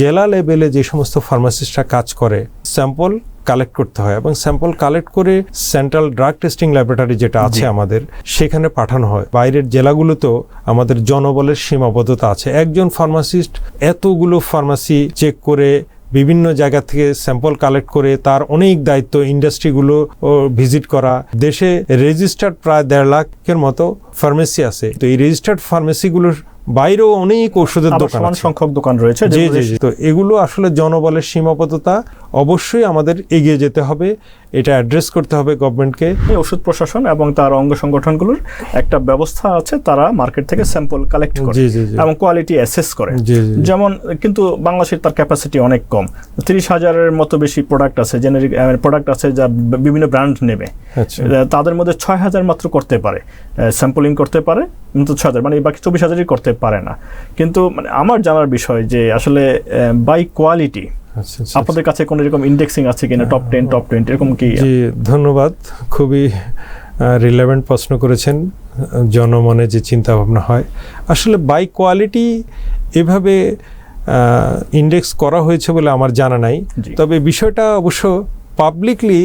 জেলা লেভেলে যে সমস্ত ফার্মাসিস্টরা কাজ করে স্যাম্পল কালেক্ট করতে হয় এবং স্যাম্পল কালেক্ট করে সেন্ট্রাল ড্রাগ টেস্টিং ল্যাবরেটরি যেটা আছে আমাদের সেখানে পাঠানো হয়। বাইরের জেলাগুলোতেও আমাদের জনবলের সীমাবদ্ধতা আছে। একজন ফার্মাসিস্ট এতগুলো ফার্মাসি চেক করে বিভিন্ন জায়গা থেকে স্যাম্পল কালেক্ট করে তার অনেক দায়িত্ব ইন্ডাস্ট্রিগুলো ভিজিট করা। দেশে রেজিস্টার্ড প্রায় দেড় লাখের মতো ফার্মেসি আছে। তো এই রেজিস্টার্ড ফার্মেসিগুলোর বাইরেও অনেক ওষুধের দোকান সমান সংখ্যক দোকান রয়েছে জি জি তো এগুলো আসলে জনবলের সীমাবদ্ধতা অবশ্যই আমাদের এগিয়ে যেতে হবে। এটা অ্যাড্রেস করতে হবে গভর্নমেন্টকে এই ওষুধ প্রশাসন এবং তার অঙ্গ সংগঠনগুলোর একটা ব্যবস্থা আছে তারা মার্কেট থেকে স্যাম্পল কালেক্ট করে এবং কোয়ালিটি অ্যাসেস করে। যেমন কিন্তু বাংলাদেশের তার ক্যাপাসিটি অনেক কম। তিরিশ হাজারের মতো বেশি প্রোডাক্ট আছে জেনারিক প্রোডাক্ট আছে যা বিভিন্ন ব্র্যান্ড নেবে। আচ্ছা। তাদের মধ্যে ছয় হাজার মাত্র করতে পারে। স্যাম্পলিং করতে পারে কিন্তু ছয় হাজার মানে বাকি চব্বিশ হাজারই করতে পারে না। কিন্তু মানে আমার জানার বিষয় যে আসলে বাই কোয়ালিটি আচ্ছা আচ্ছা আপনাদের কাছে কোনো এরকম ইন্ডেক্সিং আছে কিনা? টপ টেন টপ টোয়েন্টি এরকম কি? জি ধন্যবাদ। খুবই রিলেভেন্ট প্রশ্ন করেছেন। জনমনে যে চিন্তা ভাবনা হয়। আসলে বাই কোয়ালিটি এভাবে ইন্ডেক্স করা হয়েছে বলে আমার জানা নাই। তবে বিষয়টা অবশ্য পাবলিকলি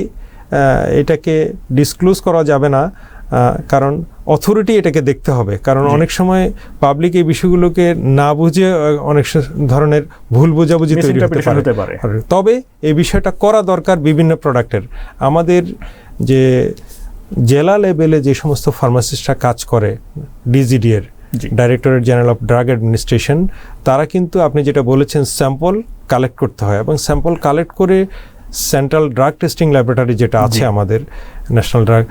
এটাকে ডিসক্লোজ করা যাবে না। কারণ অথরিটি এটাকে দেখতে হবে। কারণ অনেক সময় পাবলিক এই বিষয়গুলোকে না বুঝে অনেক ধরনের ভুল বোঝাবুঝি তৈরি হতে পারে। তবে এই বিষয়টা করা দরকার বিভিন্ন প্রোডাক্টের আমাদের যে জেলা লেভেলে যে সমস্ত ফার্মাসিস্টরা কাজ করে ডিজিডি এর directorate general of drug administration তারা কিন্তু আপনি যেটা বলেছেন স্যাম্পল কালেক্ট করতে হয় এবং স্যাম্পল কালেক্ট করে সেন্ট্রাল ড্রাগ টেস্টিং ল্যাবরেটরি যেটা আছে আমাদের ন্যাশনাল ড্রাগ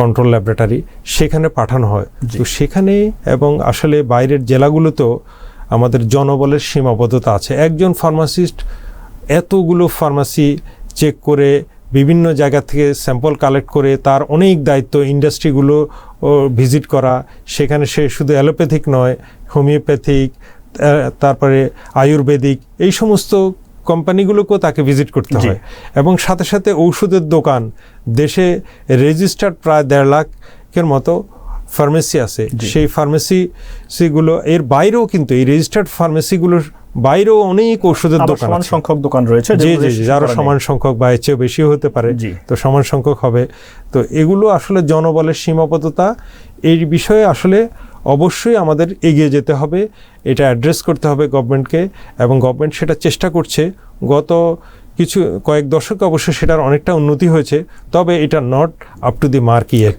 কন্ট্রোল ল্যাবরেটরি সেখানে পাঠানো হয়। তো সেখানে এবং আসলে বাইরের জেলাগুলোতেও আমাদের জনবলের সীমাবদ্ধতা আছে। একজন ফার্মাসিস্ট এতগুলো ফার্মাসি চেক করে বিভিন্ন জায়গা থেকে স্যাম্পল কালেক্ট করে তার অনেক দায়িত্ব ইন্ডাস্ট্রিগুলো ভিজিট করা। সেখানে সে শুধু অ্যালোপ্যাথিক নয় হোমিওপ্যাথিক তারপরে আয়ুর্বেদিক এই সমস্ত কোম্পানিগুলোকেও তাকে ভিজিট করতে হয়। এবং সাথে সাথে ঔষধের দোকান দেশে রেজিস্টার্ড প্রায় দেড় লাখের মতো ফার্মেসি আছে। সেই ফার্মেসিগুলো এর বাইরেও কিন্তু এই রেজিস্টার্ড ফার্মেসিগুলোর বাইরেও অনেক ওষুধের দোকান সমান সংখ্যক দোকান রয়েছে জি জি জি। সমান সংখ্যক বা এর চেয়েও বেশিও হতে পারে। তো সমান সংখ্যক হবে। তো এগুলো আসলে জনবলের সীমাবদ্ধতা এই বিষয়ে আসলে অবশ্যই আমাদের এগিয়ে যেতে হবে, এটা অ্যাড্রেস করতে হবে গভর্নমেন্টকে এবং গভর্নমেন্ট সেটা চেষ্টা করছে। গত কিছু কয়েক দশকে অবশ্য সেটার অনেকটা উন্নতি হয়েছে, তবে এটা not up to the mark yet